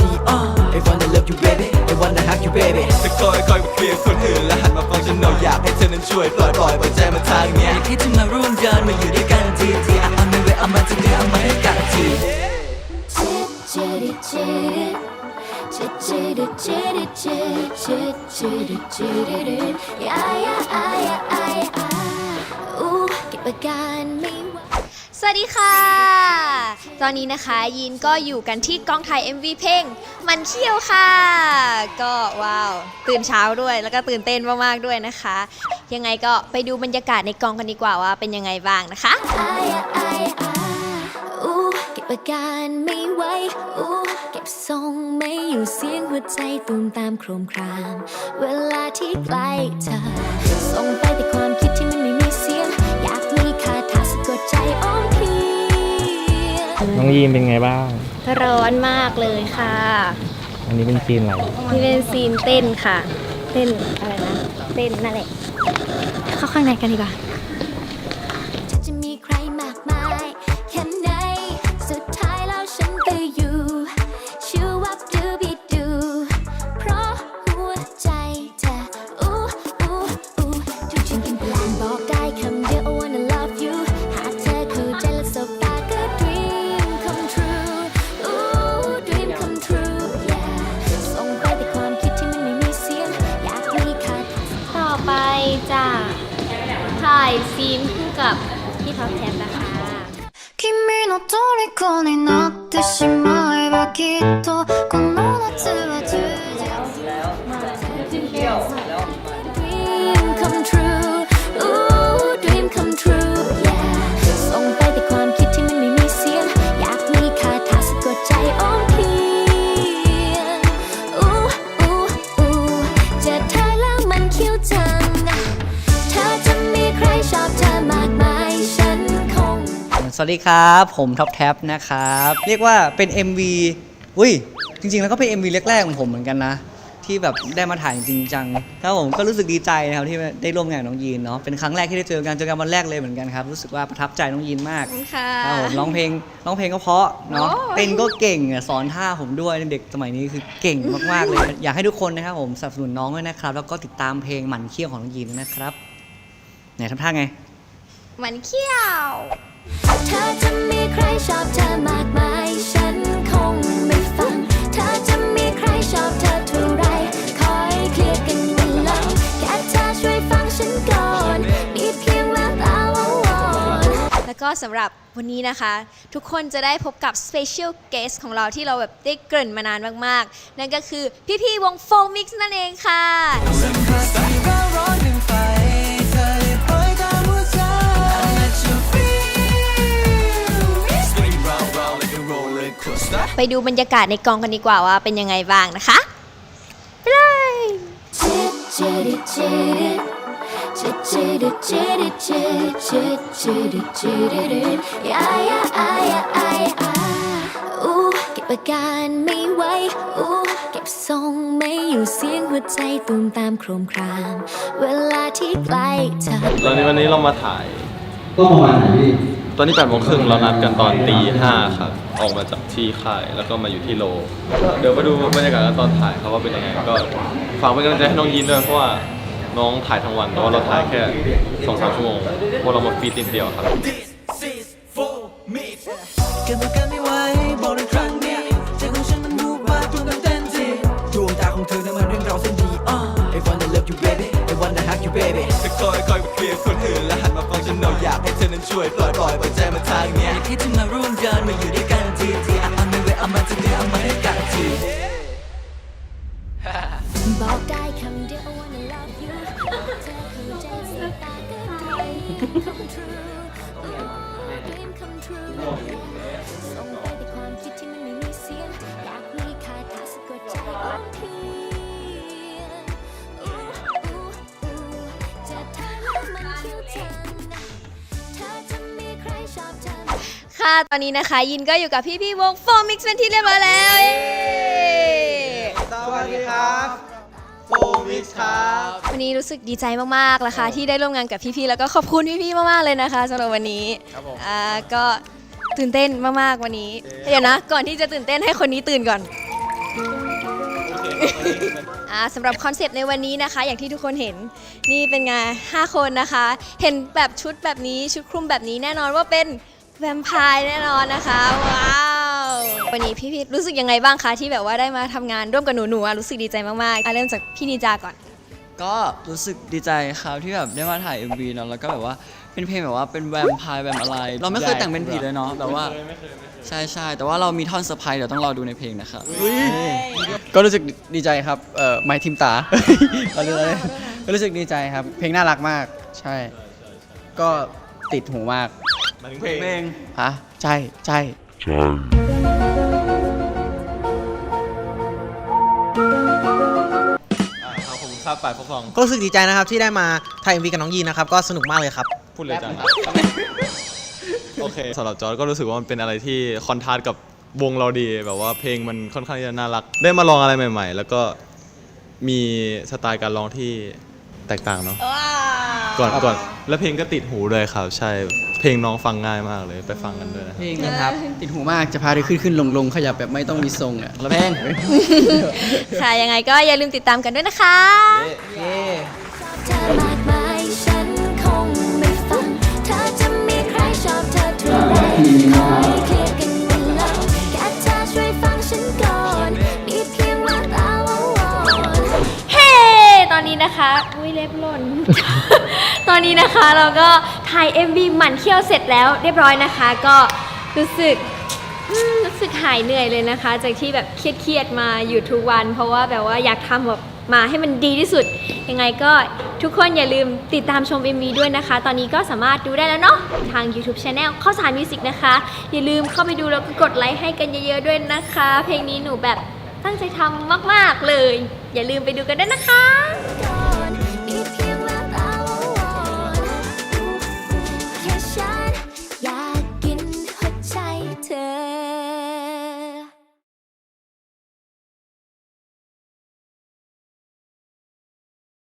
ดีอะ I wanna love you baby I wanna hug you baby จะคอยคอยกับเลียงคนอื่นและหันมาฟังฉันหน่อยอยากให้เธอนั้นช่วยปล่อยปล่อยปล่อยใจมาทางเนี้ยอยากให้เธอมาร่วมเดินมาอยู่ด้วยกันทีทีอะเอามือไว้เอามาทีเดียวเอามาให้กันที Chitty chitty chitty chitty chitty chitty chitty yeah yeah yeah yeah yeah ooh เก็บอาการไม่ วัสดีค่ะ ตอนนี้นะคะยินก็อยู่กันที่กองถ่าย MV เพลงมันเขี้ยวค่ะ ก็ว้าว ตื่นเช้าด้วยแล้วก็ตื่นเต้นมากๆด้วยนะคะ ยังไงก็ไปดูบรรยากาศในกองกันดีกว่าว่าเป็นยังไงบ้างนะคะ อายอะอายอะอู้เก็บอาการไม่ไหวอู้เก็บทรงไม่อยู่เสียงหัวใจตูมตามโครมคราม เวลาที่ใกล้เธอส่งไปแต่ความคิด น้องยีนเป็นไงบ้าง ร้อนมากเลยค่ะ อันนี้เป็นซีนอะไรนี่เป็นซีนเต้นค่ะ เต้นอะไรนะ เต้นนั่นแหละ เข้าข้างในกันดีกว่า อปแทนนะคะ 君の虜になってしまえばきっとこの夏は สวัสดีครับ ผมท็อปแท็บนะครับ เรียกว่าเป็น MV อุ้ย จริง ๆ แล้วก็เป็น MV แรกๆของผมเหมือนกันนะ ที่แบบได้มาถ่ายจริงจังครับผมก็รู้สึกดีใจนะครับที่ได้ร่วมงานกับน้องยีนเนาะเป็นครั้งแรกที่ได้เจอกันเจอกันวันแรกเลยเหมือนกันครับรู้สึกว่าประทับใจน้องยีนมาก ค่ะ ครับผมร้องเพลงร้องเพลงก็เพราะเนาะโอ้ย เต้นก็เก่งอะสอนท่าผมด้วยเด็กสมัยนี้คือเก่งมากๆเลย อยากให้ทุกคนนะครับผมสนับสนุนน้องด้วยนะครับ แล้วก็ติดตามเพลงหมันเขี้ยวของน้องยีนด้วยนะครับไหนทำท่าไง มันเขี้ยว เธอจะมีใครชอบเธอมากมาย ฉันคงไม่ฟัง เธอจะมีใครชอบเธอเท่าไรคอยเคลียร์กันวันหลังแค่เธอช่วยฟังฉันก่อน มีเพียงแววตาว่าวอนแล้วก็สำหรับวันนี้นะคะ ทุกคนจะได้พบกับ Special Guest ของเราที่เราแบบได้เกริ่นมานานมาก ๆ นั่นก็คือพี่ ๆ วง f o r Mix นั่นเองค่ะไดูบรรยากาศในกองกันดีกว่าว่าเป็นยังไงบ้างนะคะไปเลย Chitty chitty chitty chitty chitty chitty chitty yeah yeah yeah yeah อู้เก็บอาการไม่ไหวอู้เก็บทรงไม่อยู่เสียงหัวใจตูมตามโครมคราม เวลาที่ใกล้เธอตอนนี้วันนี้เรามาถ่าย ก็ประมาณไหนพี่ ตอนนี้แปดโมงครึ่งเรานัดกันตอนตีห้าครับ ออกมาจากที่ค่าย แล้วก็มาอยู่ที่โล เดี๋ยวมาดูบรรยากาศตอนถ่ายครับว่าเป็นยังไง ก็ฝากเป็นกำลังใจให้น้องยินด้วยเพราะว่าน้องถ่ายทั้งวันแต่ว่าเราถ่ายแค่สองสามชั่วโมงเพราะเรามาฟีดนิดเดียวครับเก็บอาการไม่ไหวบอกในครั้งนี้ใจของฉันมันวูบวาบทุกการเต้นทีดวงตาของเธอนั้นมันเรื่องราวเส้นดีอะ I wanna love you baby I wanna hug you baby จะคอยคอยเคลียร์คนอื่นและหันมาฟังฉันหน่อยอยากให้ นั้นช่วยปล่อยปล่อยปล่อยใจมาทางเนี้ยอยากให้เธอมาร่วมเดินมาอยู่ด้วย ค่ะ ตอนนี้นะคะ ยินก็อยู่กับพี่ๆวง f o r Mix เป็นที่เรียบร้อยแล้วเย้สวัสดีครับโฟมิชครับวันนี้รู้สึกดีใจมากๆเลยค่ะที่ได้ร่วมงานกับพี่ ๆ แล้วก็ขอบคุณพี่ ๆ มาก ๆ เลยนะคะสำหรับวันนี้อ่าก็ตื่นเต้นมาก ๆ วันนี้ เดี๋ยวนะ ก่อนที่จะตื่นเต้นให้คนนี้ตื่นก่อน อ่าสำหรับคอนเซปต์ในวันนี้นะคะ อย่างที่ทุกคนเห็นนี่เป็นไง5คนนะคะ เห็นแบบชุดแบบนี้ชุดคลุมแบบนี้แน่นอนว่าเป็น แวมไพร์แน่นอนนะคะ ว้าว วันนี้พี่พีทรู้สึกยังไงบ้างคะ ที่แบบว่าได้มาทำงานร่วมกับหนูๆอะรู้สึกดีใจมากๆอะเริ่มจากพี่นิจาก่อน ก็รู้สึกดีใจครับที่แบบได้มาถ่าย MV เนาะแล้วก็แบบว่าเป็นเพลงแบบว่าเป็นแวมไพร์แวมอะไร เราไม่เคยแต่งเป็นผีเลยเนาะแต่ว่าใช่ใช่แต่ว่าเรามีท่อนเซอร์ไพรส์เดี๋ยวต้องรอดูในเพลงนะครับ ก็รู้สึกดีใจครับ เอ่อไม่ทิมตาเอาเลยก็รู้สึกดีใจครับ เพลงน่ารักมาก ใช่ ก็ติดหูมาก มาถึงเพลงเพลงฮะใช่ใช่อ่าครับผมครับปลายพกฟองก็รู้สึกดีใจนะครับที่ได้มาถ่ายเอ็มวีกับน้องยีนนะครับ ก็สนุกมากเลยครับ พูดเลยจ้ะโอเคสำหรับจอร์ดก็รู้สึกว่ามันเป็นอะไรที่คอนทราสต์กับวงเราดีแบบว่าเพลงมันค่อนข้างที่จะน่ารัก ได้มาลองอะไรใหม่ ๆ แล้วก็มีสไตล์การร้องที่แตกต่างเนาะ ก่อนก่อนแล้วเพลงก็ติดหูเลยครับใช่เพลงน้องฟังง่ายมากเลยไปฟังกันด้วยนะเพลงนะครับ ติดหูมากจะพาเธอขึ้นขึ้นลงลงขยับแบบไม่ต้องมีทรงอะแล้วเพลงค่ะยังไงก็อย่าลืมติดตามกันด้วยนะคะเธอมากมายฉันคงไม่ฟังเธอจะมีใครชอบเธอทุกไรคอยเคลียร์กันวันหลังแค่เธอช่วยฟังฉันก่อนมีเพียงว่าตาว่าวอนเฮ้ตอนนี้นะคะอุ้ยเล็บหล่น ตอนนี้นะคะเราก็ถ่าย MV หมั่นเขี้ยวเสร็จแล้วเรียบร้อยนะคะ ก็รู้สึกอืมรู้สึกหายเหนื่อยเลยนะคะ จากที่แบบเครียดๆมาอยู่ทุกวัน เพราะว่าแบบว่าอยากทำแบบมาให้มันดีที่สุด ยังไงก็ทุกคนอย่าลืมติดตามชม MV ด้วยนะคะ ตอนนี้ก็สามารถดูได้แล้วเนาะทาง YouTube Channel ข้าวสารมิวสิกนะคะ อย่าลืมเข้าไปดูแล้วก็กดไลค์ให้กันเยอะๆด้วยนะคะ เพลงนี้หนูแบบตั้งใจทำมากๆเลย อย่าลืมไปดูกันด้วยนะคะ